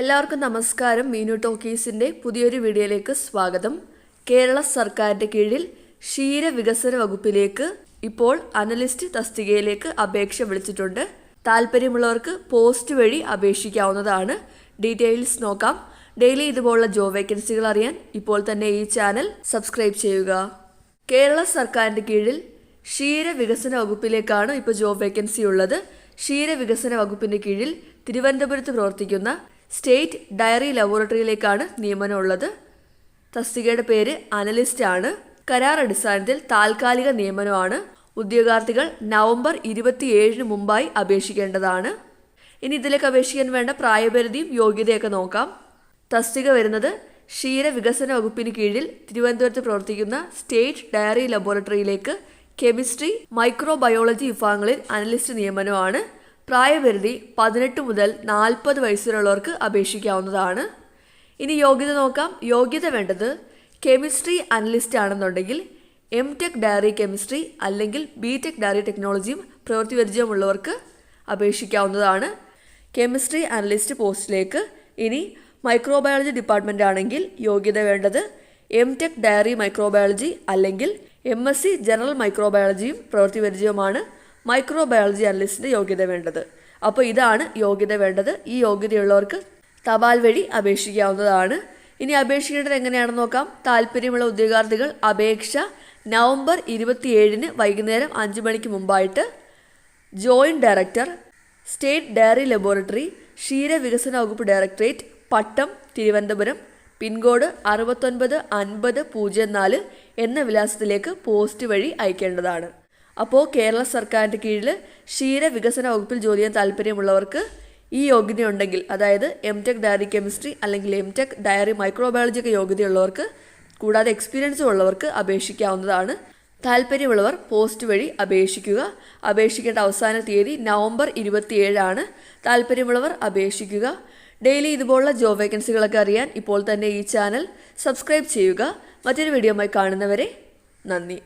എല്ലാവർക്കും നമസ്കാരം. മീനു ടോക്കീസിന്റെ പുതിയൊരു വീഡിയോയിലേക്ക് സ്വാഗതം. കേരള സർക്കാരിന്റെ കീഴിൽ ക്ഷീര വികസന വകുപ്പിലേക്ക് ഇപ്പോൾ അനലിസ്റ്റ് തസ്തികയിലേക്ക് അപേക്ഷ വിളിച്ചിട്ടുണ്ട്. താല്പര്യമുള്ളവർക്ക് പോസ്റ്റ് വഴി അപേക്ഷിക്കാവുന്നതാണ്. ഡീറ്റെയിൽസ് നോക്കാം. ഡെയിലി ഇതുപോലുള്ള ജോബ് വേക്കൻസികൾ അറിയാൻ ഇപ്പോൾ തന്നെ ഈ ചാനൽ സബ്സ്ക്രൈബ് ചെയ്യുക. കേരള സർക്കാരിന്റെ കീഴിൽ ക്ഷീര വികസന വകുപ്പിലേക്കാണ് ഇപ്പോൾ ജോബ് വേക്കൻസി ഉള്ളത്. ക്ഷീര വികസന വകുപ്പിന്റെ കീഴിൽ തിരുവനന്തപുരത്ത് പ്രവർത്തിക്കുന്ന സ്റ്റേറ്റ് ഡയറി ലബോറട്ടറിയിലേക്കാണ് നിയമനമുള്ളത്. തസ്തികയുടെ പേര് അനലിസ്റ്റ് ആണ് കരാർ അടിസ്ഥാനത്തിൽ താൽക്കാലിക നിയമനമാണ്. ഉദ്യോഗാർത്ഥികൾ നവംബർ ഇരുപത്തിയേഴിന് മുമ്പായി അപേക്ഷിക്കേണ്ടതാണ്. ഇനി ഇതിലേക്ക് അപേക്ഷിക്കാൻ വേണ്ട പ്രായപരിധിയും യോഗ്യതയൊക്കെ നോക്കാം. തസ്തിക വരുന്നത് ക്ഷീര വികസന വകുപ്പിന് കീഴിൽ തിരുവനന്തപുരത്ത് പ്രവർത്തിക്കുന്ന സ്റ്റേറ്റ് ഡയറി ലബോറട്ടറിയിലേക്ക് കെമിസ്ട്രി മൈക്രോബയോളജി വിഭാഗങ്ങളിൽ അനലിസ്റ്റ് നിയമനമാണ്. പ്രായപരിധി പതിനെട്ട് മുതൽ നാൽപ്പത് വയസ്സിലുള്ളവർക്ക് അപേക്ഷിക്കാവുന്നതാണ്. ഇനി യോഗ്യത നോക്കാം. യോഗ്യത വേണ്ടത് കെമിസ്ട്രി അനലിസ്റ്റ് ആണെന്നുണ്ടെങ്കിൽ എം ടെക് ഡയറി കെമിസ്ട്രി അല്ലെങ്കിൽ ബി ടെക് ഡയറി ടെക്നോളജിയും പ്രവൃത്തി പരിചയമുള്ളവർക്ക് അപേക്ഷിക്കാവുന്നതാണ്. കെമിസ്ട്രി അനലിസ്റ്റ് പോസ്റ്റിലേക്ക് ഇനി മൈക്രോബയോളജി ഡിപ്പാർട്ട്മെന്റ് ആണെങ്കിൽ യോഗ്യത വേണ്ടത് എം ടെക് ഡയറി മൈക്രോബയോളജി അല്ലെങ്കിൽ എം എസ് സി ജനറൽ മൈക്രോബയോളജിയും പ്രവൃത്തി പരിചയവുമാണ്. മൈക്രോബയോളജി അനലിസ്റ്റിന്റെ യോഗ്യത വേണ്ടത്. അപ്പോൾ ഇതാണ് യോഗ്യത വേണ്ടത്. ഈ യോഗ്യതയുള്ളവർക്ക് തപാൽ വഴി അപേക്ഷിക്കാവുന്നതാണ്. ഇനി അപേക്ഷിക്കേണ്ടത് എങ്ങനെയാണെന്ന് നോക്കാം. താല്പര്യമുള്ള ഉദ്യോഗാർത്ഥികൾ അപേക്ഷ നവംബർ ഇരുപത്തിയേഴിന് വൈകുന്നേരം അഞ്ച് മണിക്ക് മുമ്പായിട്ട് joint director state dairy laboratory ക്ഷീര വികസന വകുപ്പ് directorate Pattom Thiruvananthapuram pin code അറുപത്തൊൻപത് അൻപത് പൂജ്യം നാല് എന്ന വിലാസത്തിലേക്ക് പോസ്റ്റ് വഴി അയക്കേണ്ടതാണ്. അപ്പോൾ കേരള സർക്കാരിന്റെ കീഴിൽ ക്ഷീര വികസന വകുപ്പിൽ ജോലി ചെയ്യാൻ താല്പര്യമുള്ളവർക്ക് ഈ യോഗ്യത ഉണ്ടെങ്കിൽ അതായത് എം ടെക് ഡയറി കെമിസ്ട്രി അല്ലെങ്കിൽ എം ടെക് ഡയറി മൈക്രോബയോളജി ഒക്കെ യോഗ്യതയുള്ളവർക്ക് കൂടാതെ എക്സ്പീരിയൻസും ഉള്ളവർക്ക് അപേക്ഷിക്കാവുന്നതാണ്. താല്പര്യമുള്ളവർ പോസ്റ്റ് വഴി അപേക്ഷിക്കുക. അപേക്ഷിക്കേണ്ട അവസാന തീയതി നവംബർ ഇരുപത്തിയേഴാണ്. താല്പര്യമുള്ളവർ അപേക്ഷിക്കുക. ഡെയിലി ഇതുപോലുള്ള ജോബ് വേക്കൻസികളൊക്കെ അറിയാൻ ഇപ്പോൾ തന്നെ ഈ ചാനൽ സബ്സ്ക്രൈബ് ചെയ്യുക. മറ്റൊരു വീഡിയോയുമായി കാണുന്നവരെ നന്ദി.